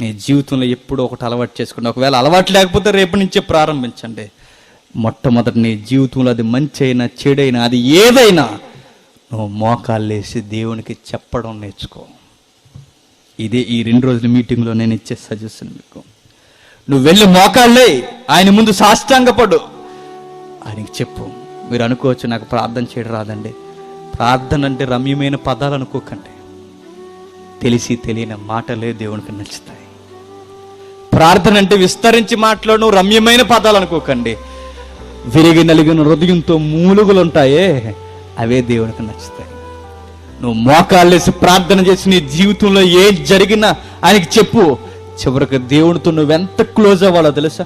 మీ జీవితంలో ఎప్పుడూ ఒకటి అలవాటు చేసుకోండి. ఒకవేళ అలవాటు లేకపోతే రేపు నుంచే ప్రారంభించండి. మొట్టమొదటి నీ జీవితంలో అది మంచి అయినా చెడైనా అది ఏదైనా నువ్వు మోకాలు వేసి దేవునికి చెప్పడం నేర్చుకో. ఇదే ఈ రెండు రోజుల మీటింగ్లో నేను ఇచ్చే సజెషన్ మీకు. నువ్వు వెళ్ళి మోకాళ్ళే ఆయన ముందు సాష్టాంగపడు. ఆయనకి చెప్పు. మీరు అనుకోవచ్చు నాకు ప్రార్థన చేయడం రాదండి. ప్రార్థన అంటే రమ్యమైన పదాలు అనుకోకండి. తెలిసి తెలియని మాటలే దేవునికి నచ్చుతాయి. ప్రార్థన అంటే విస్తరించి మాట్లాడు రమ్యమైన పదాలు అనుకోకండి. విరిగి నలిగిన హృదయంతో మూలుగులు ఉంటాయే అవే దేవునికి నచ్చుతాయి. నువ్వు మోకాళ్ళేసి ప్రార్థన చేసి నీ జీవితంలో ఏం జరిగినా ఆయనకి చెప్పు. చివరికి దేవునితో నువ్వెంత క్లోజ్ అవ్వాలో తెలుసా?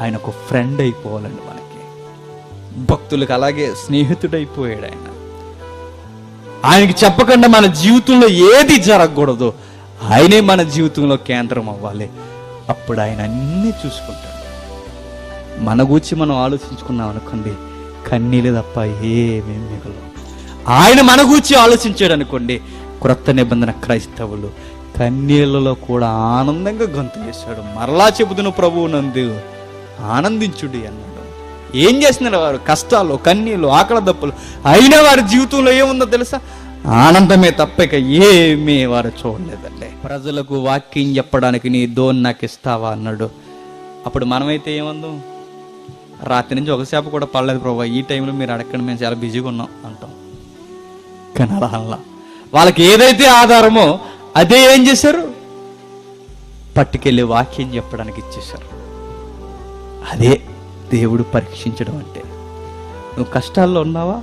ఆయన ఒక ఫ్రెండ్ అయిపోవాలండి మనకి. భక్తులకు అలాగే స్నేహితుడైపోయాడు ఆయన. ఆయనకి చెప్పకుండా మన జీవితంలో ఏది జరగకూడదు. ఆయనే మన జీవితంలో కేంద్రం అవ్వాలి. అప్పుడు ఆయన అన్నీ చూసుకుంటాడు. మన గురించి మనం ఆలోచించుకున్నాం అనుకోండి కన్నీళ్ళు తప్ప ఏమేం మిగలవు. ఆయన మన గురించి ఆలోచించాడు అనుకోండి క్రొత్త నిబంధన క్రైస్తవులు కన్నీళ్ళలో కూడా ఆనందంగా గొంతు చేశాడు. మరలా చెబుతున్న ప్రభువు నందు ఆనందించుడి అన్నాడు. ఏం చేస్తున్నారు వారు? కష్టాలు కన్నీళ్ళు ఆకల దప్పులు. అయినా వారి జీవితంలో ఏముందో తెలుసా? ఆనందమే తప్పక ఏమీ వారు చూడలేదని ప్రజలకు వాక్యం చెప్పడానికి నీ దోన్ నాకు ఇస్తావా అన్నాడు. అప్పుడు మనమైతే ఏమందాం? రాత్రి నుంచి ఒకసేప కూడా పడలేదు ప్రభా. ఈ టైంలో మీరు అడగండి మేము చాలా బిజీగా ఉన్నాం అంటాం. కానీ అలా వాళ్ళకి ఏదైతే ఆధారమో అదే ఏం చేశారు? పట్టుకెళ్ళి వాక్యం చెప్పడానికి ఇచ్చేశారు. అదే దేవుడు పరీక్షించడం అంటే. నువ్వు కష్టాల్లో ఉన్నావా?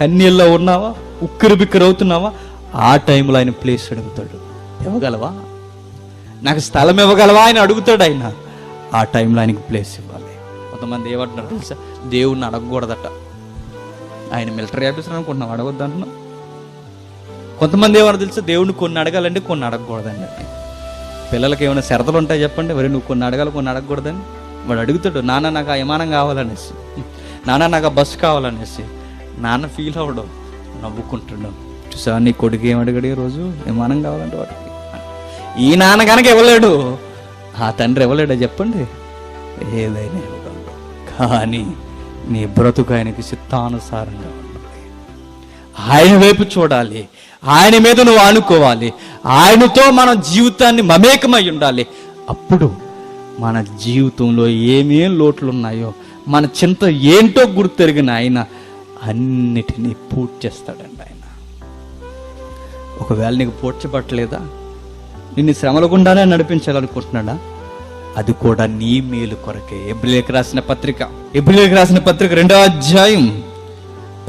కన్నీళ్ళలో ఉన్నావా? ఉక్కిరి బిక్కిరి అవుతున్నావా? ఆ టైంలో ఆయన ప్లేస్ అడుగుతాడు. ఇవ్వగలవా? నాకు స్థలం ఇవ్వగలవా ఆయన అడుగుతాడు ఆయన. ఆ టైంలో ఆయనకి ప్లేస్ ఇవ్వాలి. కొంతమంది ఏమంటున్నారు తెలుసా? దేవుణ్ణి అడగకూడదట. ఆయన మిలిటరీ ఆఫీసర్ అనుకుంటున్నాం అడగొద్దు అంటున్నాం కొంతమంది ఏమన్నా తెలుసా? దేవుడిని కొన్ని అడగాలంటే కొన్ని అడగకూడదండి పిల్లలకి ఏమైనా షరతులు ఉంటాయి చెప్పండి. మరి నువ్వు కొన్ని అడగాలి కొన్ని అడగకూడదని. వాడు అడుగుతాడు నాన్న నాకు ఆ విమానం కావాలనేసి. నాన్న నాకు ఆ బస్సు కావాలనేసి. నాన్న ఫీల్ అవ్వడం. నవ్వుకుంటున్నాం చూసా నీ కొడుకు ఏం అడిగాడు రోజు విమానం కావాలంటే వాడికి ఈ నాన్న కనుక ఇవ్వలేడు. ఆ తండ్రి ఇవ్వలేడా చెప్పండి? ఏదైనా ఇవ్వగలడు. కానీ నీ బ్రతుకు ఆయనకి చిత్తానుసారంగా ఉండాలి. ఆయన వైపు చూడాలి. ఆయన మీద నువ్వు ఆనుకోవాలి. ఆయనతో మన జీవితాన్ని మమేకమై ఉండాలి. అప్పుడు మన జీవితంలో ఏమేం లోట్లు ఉన్నాయో మన చింత ఏంటో గుర్తెరిగిన ఆయన అన్నిటినీ పూర్తి చేస్తాడండి ఆయన. ఒకవేళ నీకు పూడ్చబట్టలేదా? నిన్ను శ్రమల గుండానే నడిపించాలనుకుంటున్నాడా? అది కూడా నీ మేలు కొరకే. ఎబ్రిలేకి రాసిన పత్రిక. ఎబ్రిలేకి రాసిన పత్రిక రెండో అధ్యాయం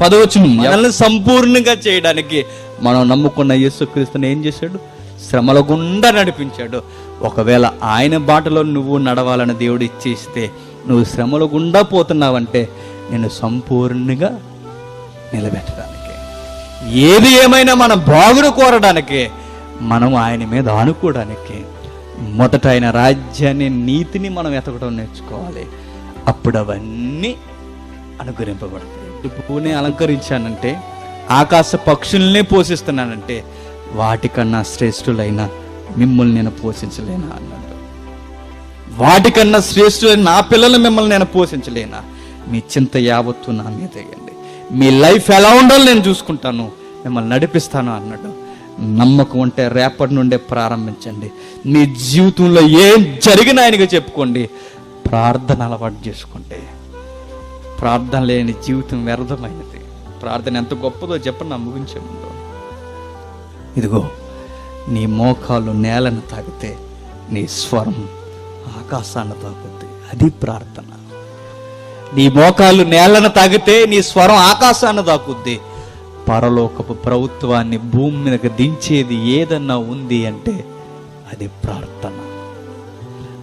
పదవచనం. మనల్ని సంపూర్ణంగా చేయడానికి మనం నమ్ముకున్న యేసుక్రీస్తుని ఏం చేశాడు? శ్రమల గుండా నడిపించాడు. ఒకవేళ ఆయన బాటలో నువ్వు నడవాలని దేవుడు ఇచ్చేస్తే నువ్వు శ్రమల గుండా పోతున్నావంటే నేను సంపూర్ణంగా నిలబెట్టడానికి. ఏది ఏమైనా మన బాగును కోరడానికి మనం ఆయన మీద ఆనుకోవడానికి మొదట ఆయన రాజ్యాన్ని నీతిని మనం ఎతకడం నేర్చుకోవాలి. అప్పుడు అవన్నీ అనుగ్రహింపబడతాయి. పువ్వుని అలంకరించానంటే ఆకాశ పక్షుల్నే పోషిస్తున్నానంటే వాటికన్నా శ్రేష్ఠులైన మిమ్మల్ని నేను పోషించలేనా అన్నాడు. వాటికన్నా శ్రేష్ఠులైన నా పిల్లలు మిమ్మల్ని నేను పోషించలేనా? మీ చింత యావత్తు నా మీద మీ లైఫ్ ఎలా ఉండాలో నేను చూసుకుంటాను. మిమ్మల్ని నడిపిస్తాను అన్నాడు. నమ్మకం ఉంటే రేపటి నుండే ప్రారంభించండి. మీ జీవితంలో ఏం జరిగినా ఆయనగా చెప్పుకోండి. ప్రార్థన అలవాటు చేసుకోండి ప్రార్థన లేని జీవితం వ్యర్థమైనది. ప్రార్థన ఎంత గొప్పదో చెప్పండి నా ముగించే ముందు. ఇదిగో నీ మోకాలు నేలను తాకితే నీ స్వరం ఆకాశాన్ని తాకుద్ది. అది ప్రార్థన. నీ మోకాలు నేలను తాకితే నీ స్వరం ఆకాశాన్ని తాకుద్ది. పరలోకపు ప్రభుత్వాన్ని భూమి మీదకి దించేది ఏదన్నా ఉంది అంటే అది ప్రార్థన.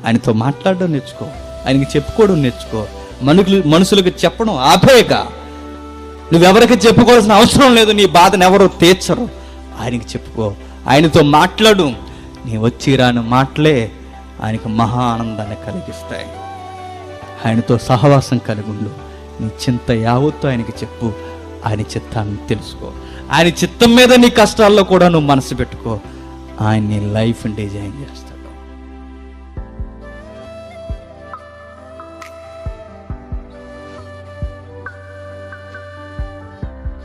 ఆయనతో మాట్లాడడం నేర్చుకో. ఆయనకి చెప్పుకోవడం నేర్చుకో. మనుషులు మనుషులకు చెప్పడం ఆపేక నువ్వెవరికి చెప్పుకోవాల్సిన అవసరం లేదు నీ బాధను ఎవరు తీర్చరు. ఆయనకి చెప్పుకో. ఆయనతో మాట్లాడు. నీ వచ్చి రాని మాటలే ఆయనకు మహా ఆనందాన్ని కలిగిస్తాయి. ఆయనతో సహవాసం కలిగి ఉండు. నీ చింత యావత్తు ఆయనకి చెప్పు. ఆయన చిత్తాన్ని తెలుసుకో. ఆయన చిత్తం మీద నీ కష్టాల్లో కూడా నువ్వు మనసు పెట్టుకో. ఆయన్ని లైఫ్ డిజైన్ చేస్తాడు.